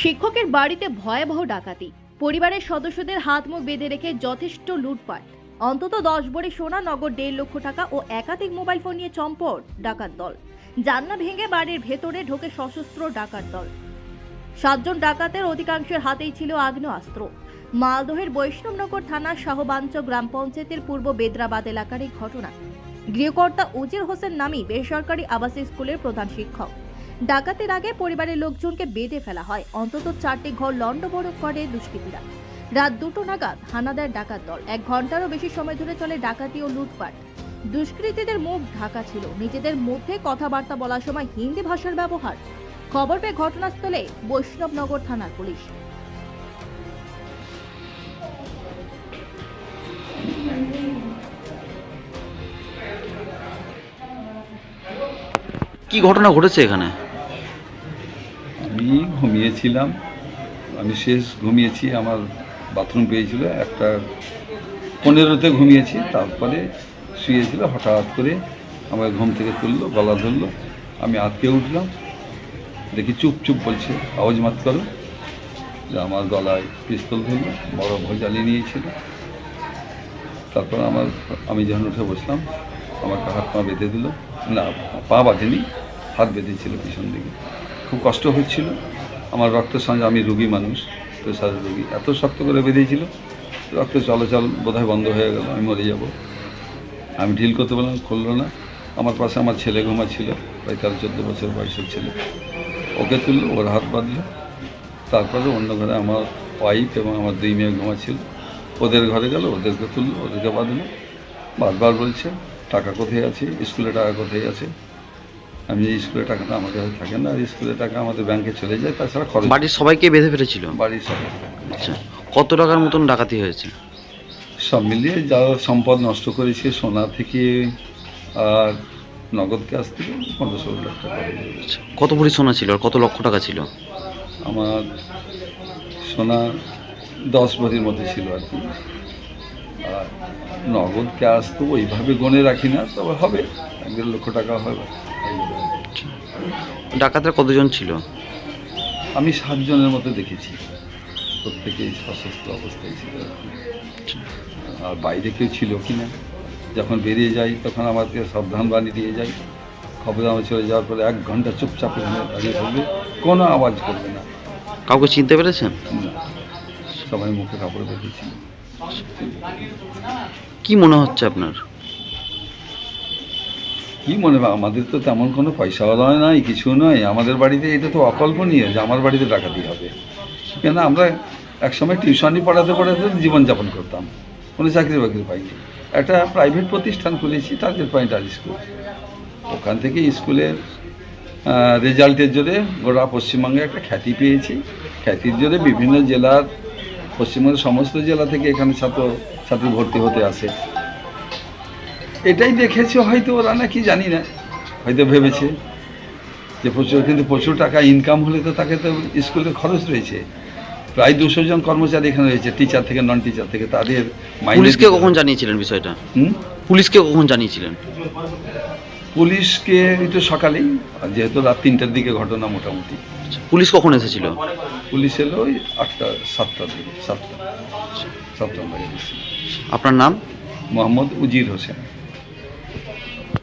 শিক্ষকের বাড়িতে ভয়াবহ ডাকাতি। পরিবারের সদস্যদের হাত মুখ বেঁধে রেখে যথেষ্ট লুটপাট। অন্তত দশ ভরি সোনা, নগদ দেড় লক্ষ টাকা ও একাধিক মোবাইল ফোন নিয়ে চম্পট ডাকাত দল। জান্না ভেঙে বাড়ির ভেতরে ঢোকে সশস্ত্র ডাকাত দল। সাতজন ডাকাতের অধিকাংশের হাতেই ছিল আগ্নেয়াস্ত্র। মালদহের বৈষ্ণবনগর থানার শাহবাঞ্চ গ্রাম পঞ্চায়েতের পূর্ব বেদরাবাদ এলাকার এই ঘটনা গৃহকর্তা উজির হোসেন নামি বেসরকারি আবাসিক স্কুলের প্রধান শিক্ষক। ডাকাতের আগে পরিবারের লোকজনকে বেঁধে ফেলা হয়। অন্তত চারটি ঘর লণ্ডভণ্ড করে দুষ্কৃতীরা। রাত দুটো নাগাদ হানাদার ডাকাত দল। এক ঘন্টারও বেশি সময় ধরে চলে ডাকাতি ও লুটপাট। দুষ্কৃতীদের মুখ ঢাকা ছিল। নিজেদের মধ্যে কথাবার্তা বলার সময় হিন্দি ভাষার ব্যবহার। খবর পেয়ে ঘটনাস্থলে বৈষ্ণবনগর থানার পুলিশ। কি ঘটনা ঘটেছে এখানে? আমি ঘুমিয়েছিলাম। আমি শেষ ঘুমিয়েছি, আমার বাথরুম পেয়েছিল একটা পনেরোতে ঘুমিয়েছি, তারপরে শুয়েছিল, হঠাৎ করে আমার ঘুম থেকে তুললো, গলা ধরলো। আমি আটকে উঠলাম, দেখি চুপ চুপ বলছে, আওয়াজ মাত করো। যে আমার গলায় পিস্তল ধরলো, বড় ভোজালি নিয়েছিল। তারপর আমার, আমি যখন উঠে বসলাম, আমাকে হাত পা বেঁধে দিল। না, পা বাঁধেনি, হাত বেঁধেছিল পিছন দিকে। খুব কষ্ট হচ্ছিল আমার রক্তের সঙ্গে আমি রুগী মানুষ প্রেশারের রুগী এত শক্ত করে বেঁধেছিল রক্ত চলাচল বোধহয় বন্ধ হয়ে গেল, আমি মরে যাব। আমি ঢিল করতে বললাম খুললো না। আমার পাশে আমার ছেলে ঘুমাচ্ছিল, প্রায় তেরো, চোদ্দ বছর বয়সের ছেলে। ওকে তুললো, ওর হাত বাঁধলো। তারপরে অন্য ঘরে আমার ওয়াইফ এবং আমার দুই মেয়ে ঘুমাচ্ছিল। ওদের ঘরে গেল, ওদেরকে তুললো, ওদেরকে বাঁধলো। বারবার বলছে, টাকা কোথায় আছে? স্কুলে টাকা কোথায় আছে? আমি স্কুলের টাকাটা আমার কাছে থাকে না আর স্কুলের টাকা আমাদের ব্যাংকে চলে যায় তাছাড়া খরচ বাড়ির সবাইকে বেঁধে ফেলেছিল? বাড়ির সবাই আচ্ছা কত টাকার মতন ডাকাতি হয়েছে? সব মিলিয়ে যা সম্পদ নষ্ট করেছে সোনা থেকে আর নগদ ক্যাশ থেকে পনেরো ষোলো লাখ টাকা। আচ্ছা কত ভরি সোনা ছিল আর কত লক্ষ টাকা ছিল? আমার সোনা দশ ভরির মধ্যে ছিল আর কি। নগদ ক্যাশ তো ওইভাবে গনে রাখি না তবে হবে এক দেড় লক্ষ টাকা হবে ডাকাতরা কতজন ছিল? আমি সাতজনের মতো দেখেছি। প্রত্যেকেই সশস্ত্র অবস্থায় ছিল। আর বাইরে কেউ ছিল কি না যখন বেরিয়ে যাই তখন আমাকে সাবধান বাণী দিয়ে যাই। খবর আমার চলে যাওয়ার পরে এক ঘণ্টা চুপচাপ দাঁড়িয়ে থাকবে কোনো আওয়াজ করবে না। কাউকে চিনতে পেরেছেন। সবাই মুখে কাপড় বেঁধেছিল। কি মনে হচ্ছে আপনার? কি মনে হয়? আমাদের তো তেমন কোনো পয়সা নয় নাই, কিছু নয় আমাদের বাড়িতে এটা তো অকল্পনীয় যে আমার বাড়িতে ডাকাতি হবে। কেন আমরা একসময় টিউশনই পড়াতে পড়াতে জীবনযাপন করতাম। কোনো চাকরি বাকরি পাইনি। একটা প্রাইভেট প্রতিষ্ঠান খুলেছি, টার্গেট পয়েন্ট আর স্কুল। ওখান থেকে স্কুলের রেজাল্টের জোরে গোটা পশ্চিমবঙ্গে একটা খ্যাতি পেয়েছি। খ্যাতির জোরে বিভিন্ন জেলার পশ্চিমবঙ্গের সমস্ত জেলা থেকে এখানে ছাত্র ছাত্রী ভর্তি হতে আসে। এটাই দেখেছে হয়তো ওরা নাকি জানি না হয়তো ভেবেছে যে প্রচুর কিন্তু প্রচুর টাকা ইনকাম হলে তো তাকে তো স্কুলের খরচ রয়েছে। প্রায় দুশো জন কর্মচারী এখানে রয়েছে টিচার থেকে নন টিচার থেকে তাদের পুলিশকে কখন জানিয়েছিলেন বিষয়টা? পুলিশকে কখন জানিয়েছিলেন? পুলিশকে এই তো সকালেই যেহেতু রাত তিনটার দিকে ঘটনা মোটামুটি। আচ্ছা, পুলিশ কখন এসেছিল? পুলিশ এলো ওই আটটা সাতটার দিকে সাতটা সাতটা লাগে আপনার নাম? মোহাম্মদ উজির হোসেন।